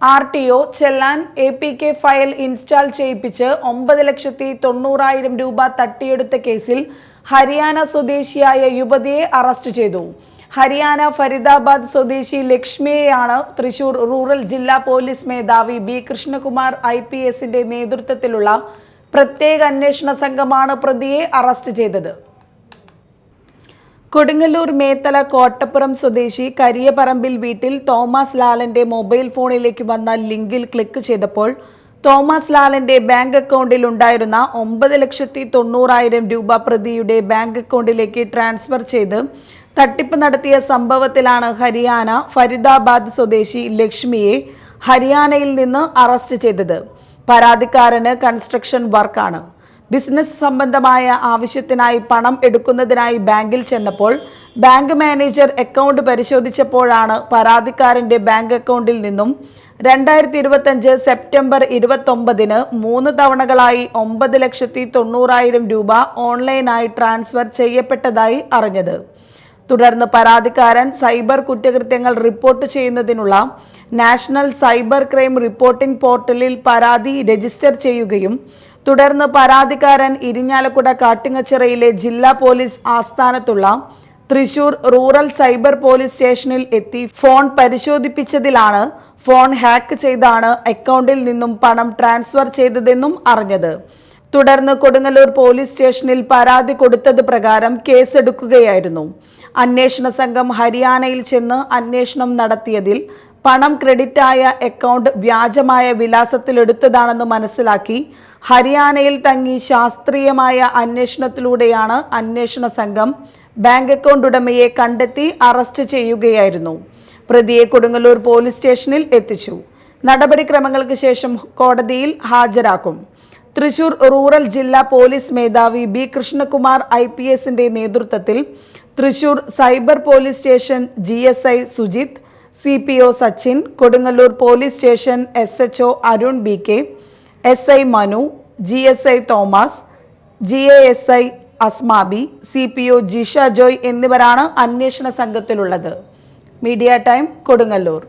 R T O challan A P K file install ചെയ്യിപ്പിച്ച് ഒമ്പത് ലക്ഷത്തി തൊണ്ണൂറായിരം രൂപ തട്ടിയെടുത്ത കേസിൽ ഹരിയാന സ്വദേശിയായ യുവതിയെ അറസ്റ്റ് ചെയ്തു. ഹരിയാന ഫരീദാബാദ് സ്വദേശി ലക്ഷ്മിയെയാണ് തൃശൂർ റൂറൽ ജില്ലാ പോലീസ് മേധാവി ബി കൃഷ്ണകുമാർ ഐ പി എസിന്റെ നേതൃത്വത്തിലുള്ള പ്രത്യേക അന്വേഷണ സംഘമാണ് പ്രതിയെ അറസ്റ്റ് ചെയ്തത്. കൊടുങ്ങല്ലൂർ മേത്തല കോട്ടപ്പുറം സ്വദേശി കരിയപറമ്പിൽ വീട്ടിൽ തോമസ് ലാലന്റെ മൊബൈൽ ഫോണിലേക്ക് വന്ന ലിങ്കിൽ ക്ലിക്ക് ചെയ്തപ്പോൾ തോമസ് ലാലന്റെ ബാങ്ക് അക്കൗണ്ടിൽ ഉണ്ടായിരുന്ന ഒമ്പത് ലക്ഷത്തി തൊണ്ണൂറായിരം രൂപ പ്രതിയുടെ ബാങ്ക് അക്കൗണ്ടിലേക്ക് ട്രാൻസ്ഫർ ചെയ്ത് തട്ടിപ്പ് നടത്തിയ സംഭവത്തിലാണ് ഹരിയാന ഫരീദാബാദ് സ്വദേശി ലക്ഷ്മിയെ ഹരിയാനയിൽ നിന്ന് അറസ്റ്റ് ചെയ്തത്. പരാതിക്കാരന് കൺസ്ട്രക്ഷൻ വർക്കാണ്. ബിസിനസ് സംബന്ധമായ ആവശ്യത്തിനായി പണം എടുക്കുന്നതിനായി ബാങ്കിൽ ചെന്നപ്പോൾ ബാങ്ക് മാനേജർ അക്കൗണ്ട് പരിശോധിച്ചപ്പോഴാണ് പരാതിക്കാരന്റെ ബാങ്ക് അക്കൗണ്ടിൽ നിന്നും രണ്ടായിരത്തി ഇരുപത്തഞ്ച് സെപ്റ്റംബർ ഇരുപത്തൊമ്പതിന് മൂന്ന് തവണകളായി ഒമ്പത് ലക്ഷത്തി തൊണ്ണൂറായിരം രൂപ ഓൺലൈനായി ട്രാൻസ്ഫർ ചെയ്യപ്പെട്ടതായി അറിഞ്ഞത്. തുടർന്ന് പരാതിക്കാരൻ സൈബർ കുറ്റകൃത്യങ്ങൾ റിപ്പോർട്ട് ചെയ്യുന്നതിനുള്ള നാഷണൽ സൈബർ ക്രൈം റിപ്പോർട്ടിംഗ് പോർട്ടലിൽ പരാതി രജിസ്റ്റർ ചെയ്യുകയും തുടർന്ന് പരാതിക്കാരൻ ഇരിഞ്ഞാലക്കുട കാട്ടിങ്ങച്ചിറയിലെ ജില്ലാ പോലീസ് ആസ്ഥാനത്തുള്ള തൃശൂർ റൂറൽ സൈബർ പോലീസ് സ്റ്റേഷനിൽ എത്തി ഫോൺ പരിശോധിപ്പിച്ചതിലാണ് ഫോൺ ഹാക്ക് ചെയ്താണ് അക്കൗണ്ടിൽ നിന്നും പണം ട്രാൻസ്ഫർ ചെയ്തതെന്നും അറിഞ്ഞത്. തുടർന്ന് കൊടുങ്ങല്ലൂർ പോലീസ് സ്റ്റേഷനിൽ പരാതി കൊടുത്തത് പ്രകാരം കേസെടുക്കുകയായിരുന്നു. അന്വേഷണ സംഘം ഹരിയാനയിൽ ചെന്ന് അന്വേഷണം നടത്തിയതിൽ പണം ക്രെഡിറ്റായ അക്കൗണ്ട് വ്യാജമായ വിലാസത്തിലെടുത്തതാണെന്ന് മനസ്സിലാക്കി ഹരിയാനയിൽ തങ്ങി ശാസ്ത്രീയമായ അന്വേഷണത്തിലൂടെയാണ് അന്വേഷണ സംഘം ബാങ്ക് അക്കൗണ്ട് ഉടമയെ കണ്ടെത്തി അറസ്റ്റ് ചെയ്യുകയായിരുന്നു. പ്രതിയെ കൊടുങ്ങല്ലൂർ പോലീസ് സ്റ്റേഷനിൽ എത്തിച്ചു. നടപടിക്രമങ്ങൾക്ക് ശേഷം കോടതിയിൽ ഹാജരാക്കും. തൃശൂർ റൂറൽ ജില്ലാ പോലീസ് മേധാവി ബി കൃഷ്ണകുമാർ ഐ പി എസിന്റെ നേതൃത്വത്തിൽ Thrissur cyber police station G S I Sujith C P O Sachin Kodungallur police station S H O Arun B K S I Manu G S I Thomas G A S I Asmabi C P O Jisha Joy എന്നിവരാണ് അന്വേഷണ സംഘത്തിലുള്ളത്. Media time Kodungallur.